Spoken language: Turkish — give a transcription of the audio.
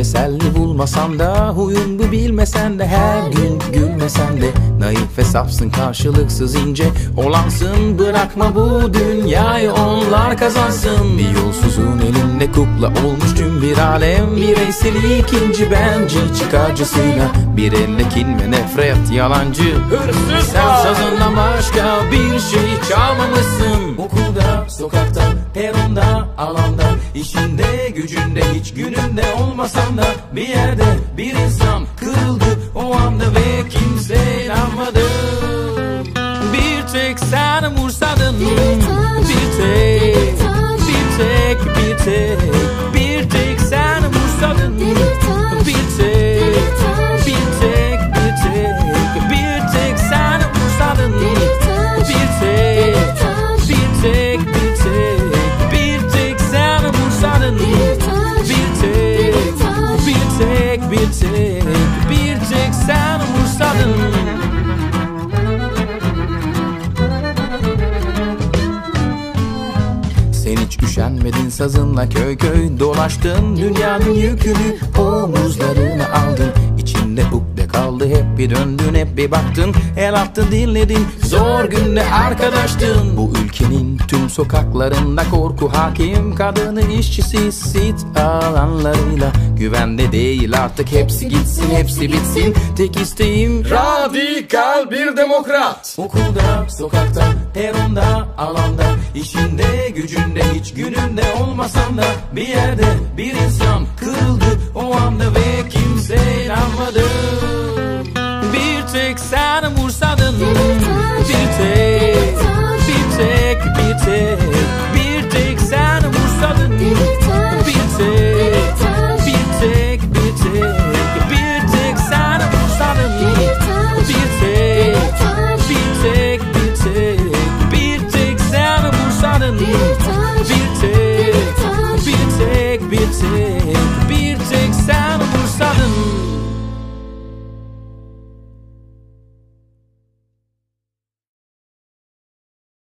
teselli bulmasan da Huyun bu bilmesen de her gün gülmesen de Naif ve safsın karşılıksız ince Olansın. Bırakma bu dünyayı onlar kazansın. Bir yolsuzun elinde kukla olmuş tüm bir alem. Bireyseli ikinci bence çıkarcısıyla Bir elle kin ve nefret yalancı Hırsız Sen sazından başka bir şey çalmamışsın. Okulda, sokakta, peronda, alanda işinde, gücünde, hiç gününde olmasan da Bir yerde bir insan kırıldı. O anda ve kimse inanmadı. Bir tek sen umursadın Bir tek, bir tek, bir tek. Bir üşenmedin sazınla köy köy dolaştın. Dünyanın yükünü omuzlarına aldın. İçinde ukde kaldı hep bir döndün hep bir baktın. El attın dinledin zor günde arkadaştın. Bu ülkenin tüm sokaklarında korku hakim. Kadını işçisi sit alanlarıyla. Güvende değil artık hepsi gitsin hepsi bitsin. Tek isteğim Radikal bir demokrat. Okulda, sokakta, peronda, alanda. İşinde, gücünde, hiç gününde olmasan da Bir yerde bir insan kırıldı inside